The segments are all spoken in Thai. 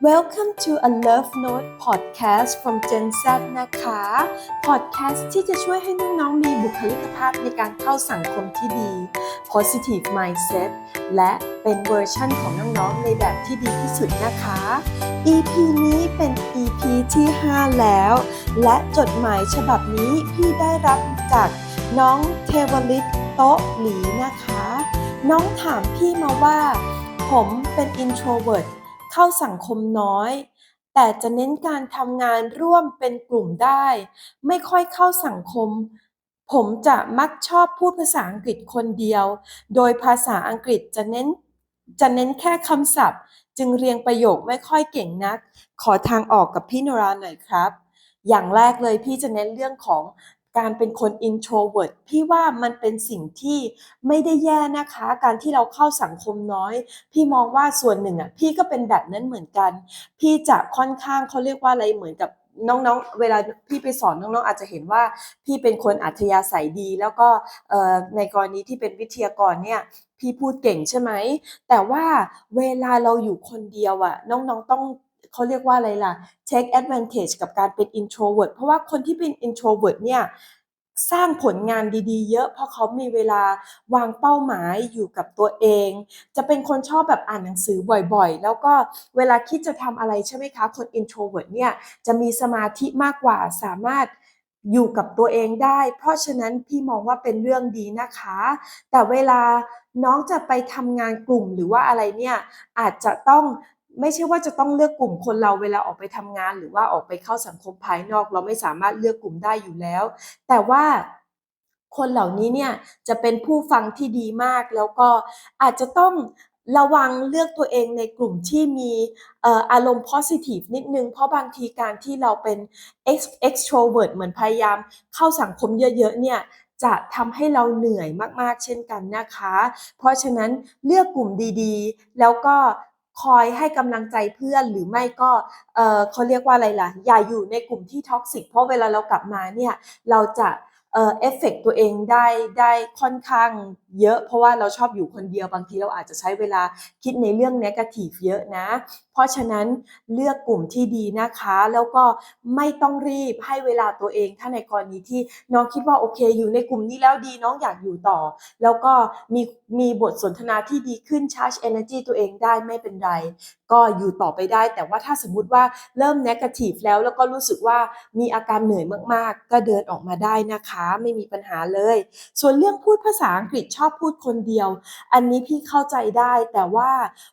Welcome to a Love Note podcast from Gen Z นะคะ podcast ที่จะช่วยให้น้องๆมีบุคลิกภาพในการเข้าสังคมที่ดี positive mindset และเป็นเวอร์ชั่นของน้องๆในแบบที่ดีที่สุดนะคะ EP นี้เป็น EP ที่ 5 แล้ว และจดหมายฉบับนี้พี่ได้รับจากน้องเทวลิตโต๊ะหลีนะคะ น้องถามพี่มาว่า ผมเป็น introvert เข้าสังคมน้อย แต่จะเน้นการทำงานร่วมเป็นกลุ่มได้ ไม่ค่อยเข้าสังคม ผมจะมักชอบพูดภาษาอังกฤษคนเดียว โดยภาษาอังกฤษจะเน้นจะเน้นแค่คำศัพท์ จึงเรียงประโยคไม่ค่อยเก่งนัก ขอทางออกกับพี่นราหน่อยครับ อย่างแรกเลยพี่จะเน้นเรื่องของ การเป็นคน introvert พี่ว่ามันเป็นสิ่งที่ไม่ได้แย่นะคะ การที่เราเข้าสังคมน้อย พี่มองว่าส่วนหนึ่งอะพี่ก็เป็นแบบนั้นเหมือนกัน พี่จะค่อนข้างเขาเรียกว่าอะไรเหมือนกับน้องๆ เวลาพี่ไปสอนน้องๆ อาจจะเห็นว่าพี่เป็นคนอัธยาศัยดี แล้วก็ในกรณีที่เป็นวิทยากรเนี่ยพี่พูดเก่งใช่ไหม แต่ว่าเวลาเราอยู่คนเดียวอะน้องๆต้อง เขาเรียกว่าอะไรล่ะ take advantage กับการเป็น introvert เพราะว่าคนที่เป็น introvert เนี่ยสร้างผลงานดีๆ เยอะเพราะเขามีเวลาวางเป้าหมายอยู่กับตัวเอง จะเป็นคนชอบแบบอ่านหนังสือบ่อยๆ แล้วก็เวลาคิดจะทำอะไรใช่ไหมคะ คน introvert เนี่ยจะมีสมาธิมากกว่าสามารถอยู่กับตัวเองได้ เพราะฉะนั้นพี่มองว่าเป็นเรื่องดีนะคะ แต่เวลาน้องจะไปทำงานกลุ่มหรือว่าอะไรเนี่ยอาจจะต้อง ไม่ใช่ว่าจะต้องเลือกกลุ่มคนเราเวลาออกไปทำงาน หรือว่าออกไปเข้าสังคมภายนอก เราไม่สามารถเลือกกลุ่มได้อยู่แล้ว แต่ว่าคนเหล่านี้เนี่ยจะเป็นผู้ฟังที่ดีมาก แล้วก็อาจจะต้องระวังเลือกตัวเองในกลุ่มที่มีอารมณ์ positive นิดนึง เพราะบางทีการที่เราเป็น extrovert เหมือนพยายามเข้าสังคมเยอะๆเนี่ยจะทำให้เราเหนื่อยมากๆ เช่นกันนะคะ เพราะฉะนั้นเลือกกลุ่มดีๆ แล้วก็ คอยให้กำลังใจเพื่อนหรือไม่ก็เออเขาเรียกว่าอะไรล่ะ อย่าอยู่ในกลุ่มที่ท็อกซิกเพราะเวลาเรากลับมาเนี่ยเราจะ เอ่อเอฟเฟกตัวเองได้ได้ค่อนข้างเยอะ เพราะว่าเราชอบอยู่คนเดียวบางทีเราอาจจะใช้เวลาคิดในเรื่องนกาทีฟเยอะนะ เพราะฉะนั้นเลือกกลุ่มที่ดีนะคะ แล้วก็ไม่ต้องรีบให้เวลาตัวเอง ถ้าในกรณีที่น้องคิดว่าโอเค อยู่ในกลุ่มนี้แล้วดีน้องอยากอยู่ต่อ แล้วก็มีมีบทสนทนาที่ดีขึ้นชาร์จ energy ตัวเองได้ไม่เป็นไร ก็อยู่ต่อไปได้ แต่ว่าถ้าสมมุติว่าเริ่ม negative แล้วแล้วก็รู้สึกว่ามีอาการเหนื่อยมากๆ ก็เดินออกมาได้นะคะไม่มีปัญหาเลย ส่วนเรื่องพูดภาษาอังกฤษชอบพูดคนเดียว อันนี้พี่เข้าใจได้แต่ว่า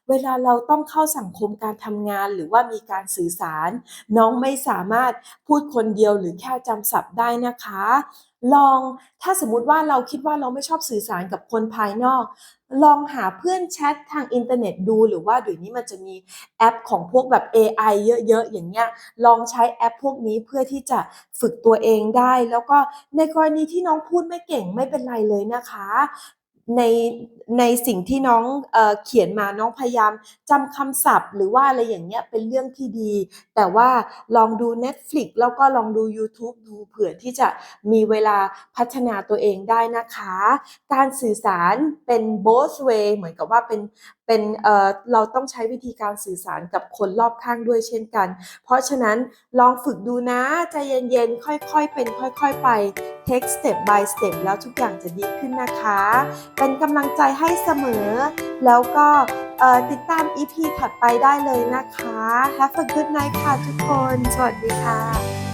เวลาเราต้องเข้าสังคมการทำงาน หรือว่ามีการสื่อสาร น้องไม่สามารถพูดคนเดียวหรือแค่จำศัพท์ได้นะคะลองถ้าสมมุติว่าเราคิดว่าเราไม่ชอบสื่อสารกับคนภายนอก ลองหาเพื่อนแชททางอินเทอร์เน็ตดูหรือว่าเดี๋ยวนี้มันจะมีแอปของพวกแบบ AI เยอะๆ อย่างเงี้ยลองใช้แอปพวกนี้เพื่อที่จะฝึกตัวเองได้ แล้วก็ในกรณีที่น้องพูดไม่เก่งไม่เป็นไรเลยนะคะ ในในสิ่งที่น้องเอเขียนมาน้องพยายามจำคำศัพท์ หรือว่าอะไรอย่างเงี้ยเป็นเรื่องที่ดี แต่ว่าลองดู Netflix แล้วก็ลองดู YouTube ดูเผื่อที่จะมีเวลาพัฒนาตัวเองได้นะคะ การสื่อสารเป็น both way เหมือนกับว่าเป็น เป็นเอ่อเราต้องใช้วิธีการสื่อสารกับคนรอบข้างด้วยเช่นกัน เพราะฉะนั้นลองฝึกดูนะใจเย็นๆ ค่อยๆ เป็นค่อยๆ ไป take step by step แล้วทุกอย่างจะดีขึ้นนะคะ เป็นกำลังใจให้เสมอ แล้วก็ติดตาม EP ถัดไปได้เลยนะคะ Have a good night ค่ะทุกคน สวัสดีค่ะ